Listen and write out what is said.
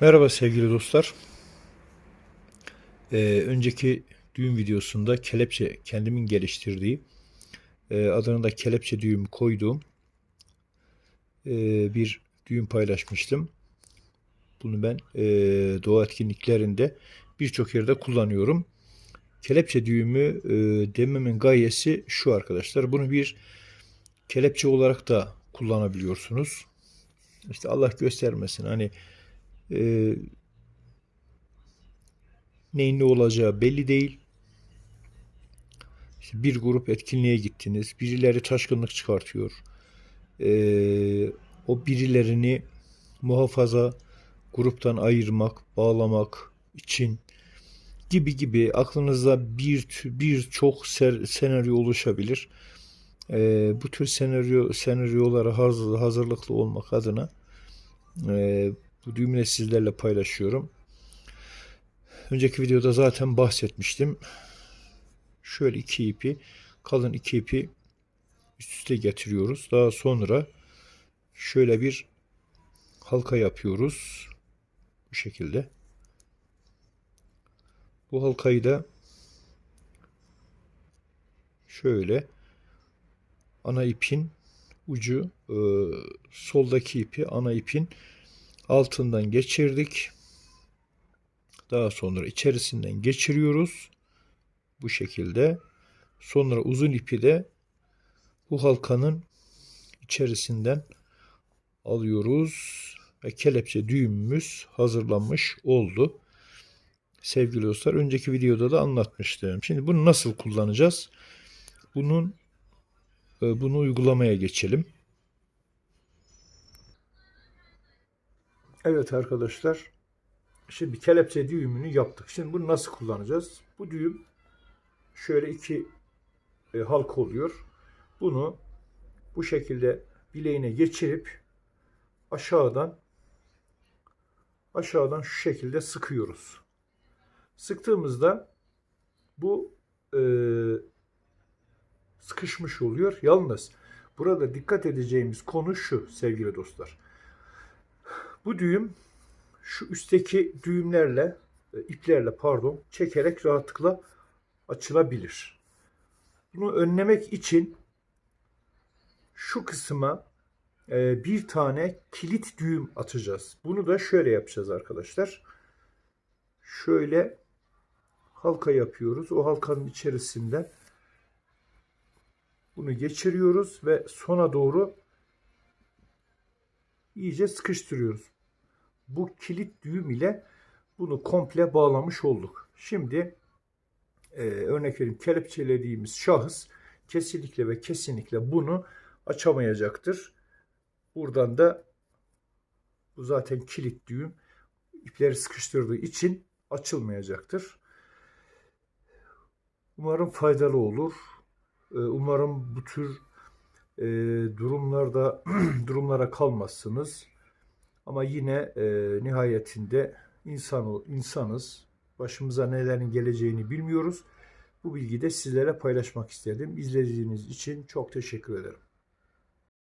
Merhaba sevgili dostlar. Ee, önceki düğüm videosunda kelepçe kendimin geliştirdiği e, adını da kelepçe düğüm koyduğum e, bir düğüm paylaşmıştım. Bunu ben e, doğa etkinliklerinde birçok yerde kullanıyorum. Kelepçe düğümü e, dememin gayesi şu arkadaşlar. Bunu bir kelepçe olarak da kullanabiliyorsunuz. İşte Allah göstermesin hani e, neyin ne olacağı belli değil. İşte bir grup etkinliğe gittiniz. Birileri taşkınlık çıkartıyor. E, o birilerini muhafaza gruptan ayırmak, bağlamak için gibi gibi aklınızda bir birçok senaryo oluşabilir. E, bu tür senaryo senaryolara hazır, hazırlıklı olmak adına e, bu düğümle sizlerle paylaşıyorum. Önceki videoda zaten bahsetmiştim. Şöyle iki ipi, kalın iki ipi üst üste getiriyoruz. Daha sonra şöyle bir halka yapıyoruz. Bu şekilde. Bu halkayı da şöyle ana ipin ucu e, soldaki ipi ana ipin altından geçirdik. Daha sonra içerisinden geçiriyoruz. Bu şekilde. Sonra uzun ipi de bu halkanın içerisinden alıyoruz ve kelepçe düğümümüz hazırlanmış oldu. Sevgili dostlar önceki videoda da anlatmıştım. Şimdi bunu nasıl kullanacağız? Bunun e, bunu uygulamaya geçelim. Evet arkadaşlar. Şimdi kelepçe düğümünü yaptık. Şimdi bunu nasıl kullanacağız? Bu düğüm şöyle iki e, halka oluyor. Bunu bu şekilde bileğine geçirip aşağıdan aşağıdan şu şekilde sıkıyoruz. Sıktığımızda bu e, sıkışmış oluyor. Yalnız burada dikkat edeceğimiz konu şu sevgili dostlar. Bu düğüm şu üstteki düğümlerle, e, iplerle pardon, çekerek rahatlıkla açılabilir. Bunu önlemek için şu kısma e, bir tane kilit düğüm atacağız. Bunu da şöyle yapacağız arkadaşlar. Şöyle halka yapıyoruz. O halkanın içerisinden bunu geçiriyoruz ve sona doğru iyice sıkıştırıyoruz. Bu kilit düğüm ile bunu komple bağlamış olduk. Şimdi e, örnek vereyim kelepçelediğimiz şahıs kesinlikle ve kesinlikle bunu açamayacaktır. Buradan da bu zaten kilit düğüm ipleri sıkıştırdığı için açılmayacaktır. Umarım faydalı olur. E, umarım bu tür e, durumlarda durumlara kalmazsınız. Ama yine e, nihayetinde insan insanız. Başımıza nelerin geleceğini bilmiyoruz. Bu bilgiyi de sizlere paylaşmak istedim. İzlediğiniz için çok teşekkür ederim.